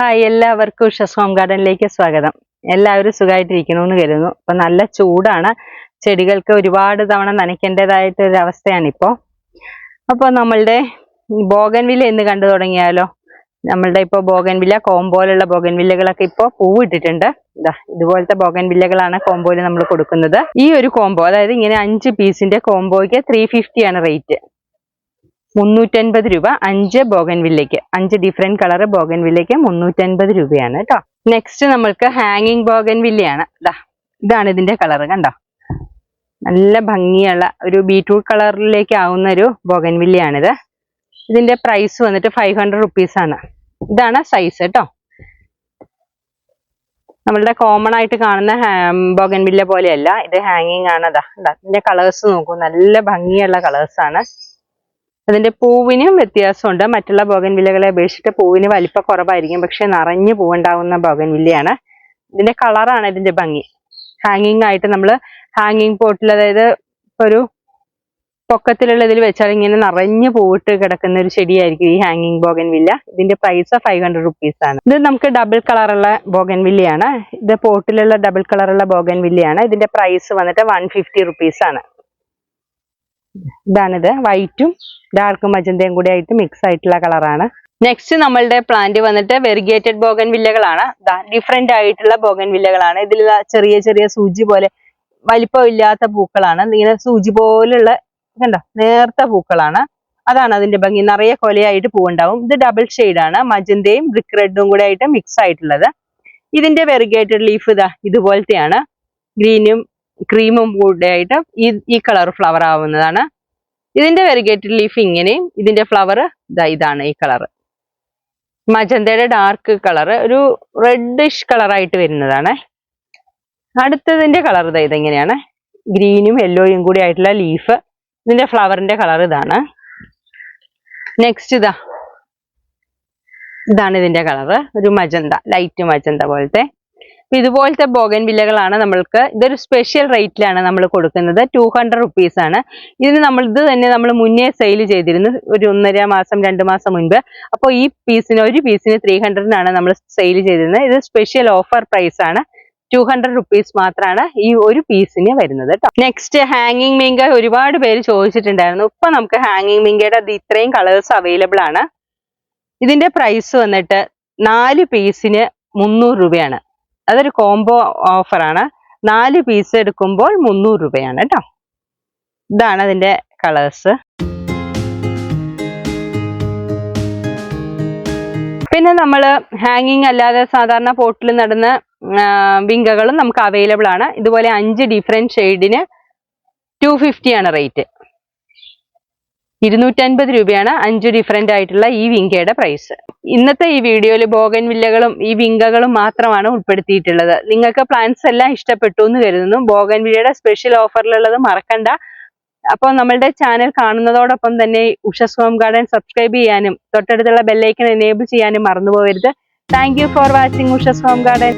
Hi എല്ലാവർക്കും ഉഷസ് home ഗാർഡനിലേക്ക് സ്വാഗതം. എല്ലാവരും സുഖമായിട്ടിരിക്കണമെന്ന് കരുതുന്നു. ഇപ്പൊ നല്ല ചൂടാണ്. ചെടികൾക്ക് ഒരുപാട് തവണ നനയ്ക്കേണ്ടതായിട്ട് ഒരു അവസ്ഥയാണിപ്പോ. അപ്പോൾ നമ്മളുടെ ബോഗൻവില്ല എന്ന് കണ്ടു തുടങ്ങിയാലോ? നമ്മളുടെ ഇപ്പോൾ ബോഗൻവില്ല കോമ്പോലുള്ള ബോഗൻവില്ലകളൊക്കെ ഇപ്പോൾ പൂവിട്ടിട്ടുണ്ട്. ഇതാ ഇതുപോലത്തെ ബോഗൻവില്ലകളാണ് കോമ്പോയിൽ നമ്മൾ കൊടുക്കുന്നത്. ഈ ഒരു കോമ്പോ അതായത് ഇങ്ങനെ അഞ്ച് പീസിന്റെ കോമ്പോയ്ക്ക് ത്രീ ആണ് റേറ്റ് മുന്നൂറ്റൻപത് രൂപ അഞ്ച് ബോഗൻവില്ലയ്ക്ക്. അഞ്ച് ഡിഫറെന്റ് കളർ ബോഗൻവില്ലയ്ക്ക് മുന്നൂറ്റൻപത് രൂപയാണ് കേട്ടോ നെക്സ്റ്റ് നമ്മൾക്ക് ഹാങ്ങിങ് ബോഗൻവില്ലയാണ്. ഇതാ ഇതാണ് ഇതിന്റെ കളർ കണ്ടോ? നല്ല ഭംഗിയുള്ള ഒരു ബീട്രൂട്ട് കളറിലേക്ക് ആവുന്ന ഒരു ബോഗൻവില്ലയാണിത്. ഇതിന്റെ പ്രൈസ് വന്നിട്ട് ഫൈവ് ഹൺഡ്രഡ് റുപ്പീസ് ആണ്. ഇതാണ് സൈസ് കേട്ടോ നമ്മളുടെ കോമൺ ആയിട്ട് കാണുന്ന ബോഗൻവില്ല പോലെയല്ല. ഇത് ഹാങ്ങിങ് ആണ്. അതാ ഇതാ ഇതിന്റെ കളേഴ്സ് നോക്കൂ. നല്ല ഭംഗിയുള്ള കളേഴ്സ് ആണ് അതിന്റെ പൂവിനും വ്യത്യാസമുണ്ട്. മറ്റുള്ള ബോഗൻവില്ലകളെ അപേക്ഷിച്ചിട്ട് പൂവിന് വലിപ്പ കുറവായിരിക്കും. പക്ഷെ നിറഞ്ഞു പൂവുണ്ടാവുന്ന ബോഗൻവില്ലയാണ്. ഇതിന്റെ കളറാണ് ഇതിന്റെ ഭംഗി. ഹാങ്ങിങ് ആയിട്ട് നമ്മൾ ഹാങ്ങിങ് പോട്ടിൽ അതായത് ഇപ്പൊ ഒരു പൊക്കത്തിലുള്ള ഇതിൽ വെച്ചാൽ ഇങ്ങനെ നിറഞ്ഞു പൂവിട്ട് കിടക്കുന്ന ഒരു ചെടിയായിരിക്കും ഈ ഹാങ്ങിങ് ബോഗൻവില്ല. ഇതിന്റെ പ്രൈസ് ഫൈവ് ഹൺഡ്രഡ് റുപ്പീസ് ആണ്. ഇത് നമുക്ക് ഡബിൾ കളറുള്ള ബോഗൻവില്ലയാണ്. ഇത് പോട്ടിലുള്ള ഡബിൾ കളറുള്ള ബോഗൻവില്ലയാണ്. ഇതിന്റെ പ്രൈസ് വന്നിട്ട് വൺ ഫിഫ്റ്റി റുപ്പീസ് ആണ്. ഇതാണിത്. വൈറ്റും ഡാർക്ക് മജന്തയും കൂടി ആയിട്ട് മിക്സ് ആയിട്ടുള്ള കളറാണ് നെക്സ്റ്റ് നമ്മളുടെ പ്ലാന്റ് വന്നിട്ട് വെറിഗേറ്റഡ് ബോഗൻ വില്ലകളാണ് ഡിഫറെന്റ് ആയിട്ടുള്ള ബോഗൻ വില്ലകളാണ് ഇതിൽ ചെറിയ ചെറിയ സൂചി പോലെ വലിപ്പമില്ലാത്ത പൂക്കളാണ്. ഇങ്ങനെ സൂചി പോലുള്ള കണ്ടോ? നേർത്ത പൂക്കളാണ്. അതാണ് അതിന്റെ ഭംഗി. നിറയെ കൊലയായിട്ട് പൂവുണ്ടാവും. ഇത് ഡബിൾ ആണ്. മജന്തയും ബ്രിക്ക് റെഡും കൂടെ ആയിട്ട് മിക്സ് ആയിട്ടുള്ളത്. ഇതിന്റെ വെറിഗേറ്റഡ് ലീഫ് ഇതാ ഇതുപോലത്തെയാണ്. ഗ്രീനും ക്രീമും കൂടെ ആയിട്ട് ഈ ഈ കളർ ഫ്ലവർ ആവുന്നതാണ്. ഇതിന്റെ വെരിഗേറ്റഡ് ലീഫ് ഇങ്ങനെയും ഇതിന്റെ ഫ്ലവർ ഇതാ ഇതാണ് ഈ കളർ മജന്തയുടെ ഡാർക്ക് കളർ ഒരു റെഡിഷ് കളറായിട്ട് വരുന്നതാണ്. അടുത്തതിന്റെ കളർ ഇതാ ഇതെങ്ങനെയാണ്? ഗ്രീനും യെല്ലോയും കൂടി ആയിട്ടുള്ള ലീഫ് ഇതിന്റെ ഫ്ലവറിന്റെ കളർ ഇതാണ്. നെക്സ്റ്റ് ഇതാ ഇതാണ് ഇതിന്റെ കളർ ഒരു മജന്ത ലൈറ്റ് മജന്ത പോലത്തെ ഇതുപോലത്തെ ബോഗൻ വില്ലകളാണ് നമ്മൾക്ക് ഇതൊരു സ്പെഷ്യൽ റേറ്റിലാണ് നമ്മൾ കൊടുക്കുന്നത്. ടു ഹൺഡ്രഡ് റുപ്പീസ് ആണ്. ഇതിന് നമ്മൾ ഇത് തന്നെ നമ്മൾ മുന്നേ സെയിൽ ചെയ്തിരുന്നു. ഒരു ഒന്നര മാസം രണ്ട് മാസം മുൻപ്. അപ്പോൾ ഈ പീസിന് ഒരു പീസിന് ത്രീ ഹൺഡ്രഡിനാണ് നമ്മൾ സെയിൽ ചെയ്തിരുന്നത്. ഇത് സ്പെഷ്യൽ ഓഫർ പ്രൈസ് ആണ്. ടു ഹൺഡ്രഡ് റുപ്പീസ് മാത്രമാണ് ഈ ഒരു പീസിന് വരുന്നത് കേട്ടോ നെക്സ്റ്റ് ഹാങ്ങിങ് മിങ്ക ഒരുപാട് പേര് ചോദിച്ചിട്ടുണ്ടായിരുന്നു. ഇപ്പൊ നമുക്ക് ഹാങ്ങിങ് മിങ്കയുടെ അത് ഇത്രയും കളേഴ്സ് അവൈലബിൾ ആണ്. ഇതിന്റെ പ്രൈസ് വന്നിട്ട് നാല് പീസിന് മുന്നൂറ് രൂപയാണ്. അതൊരു കോംബോ ഓഫറാണ് നാല് പീസ് എടുക്കുമ്പോൾ മുന്നൂറ് രൂപയാണ് കേട്ടോ ഇതാണ് അതിന്റെ കളേഴ്സ് പിന്നെ നമ്മൾ ഹാങ്ങിങ് അല്ലാതെ സാധാരണ പോട്ടിൽ നടുന്ന വിങ്കകളും നമുക്ക് അവൈലബിൾ ആണ്. ഇതുപോലെ അഞ്ച് ഡിഫറെന്റ് ഷെയ്ഡിന് ടു ഫിഫ്റ്റിയാണ് റേറ്റ് ഇരുന്നൂറ്റൻപത് രൂപയാണ് അഞ്ച് ഡിഫറെന്റ് ആയിട്ടുള്ള ഈ വിങ്കയുടെ പ്രൈസ് ഇന്നത്തെ ഈ വീഡിയോയിൽ ബോഗൻ വില്ലകളും ഈ വിങ്കകളും മാത്രമാണ് ഉൾപ്പെടുത്തിയിട്ടുള്ളത്. നിങ്ങൾക്ക് പ്ലാന്റ്സ് എല്ലാം ഇഷ്ടപ്പെട്ടു എന്ന് കരുതുന്നു. ബോഗൻ വില്ലയുടെ സ്പെഷ്യൽ ഓഫറിലുള്ളത് മറക്കണ്ട. അപ്പോൾ നമ്മളുടെ ചാനൽ കാണുന്നതോടൊപ്പം തന്നെ ഉഷസ് ഹോം ഗാർഡൻ സബ്സ്ക്രൈബ് ചെയ്യാനും തൊട്ടടുത്തുള്ള ബെല്ലൈക്കൺ എനേബിൾ ചെയ്യാനും മറന്നു പോകരുത് thank for watching Ushas home garden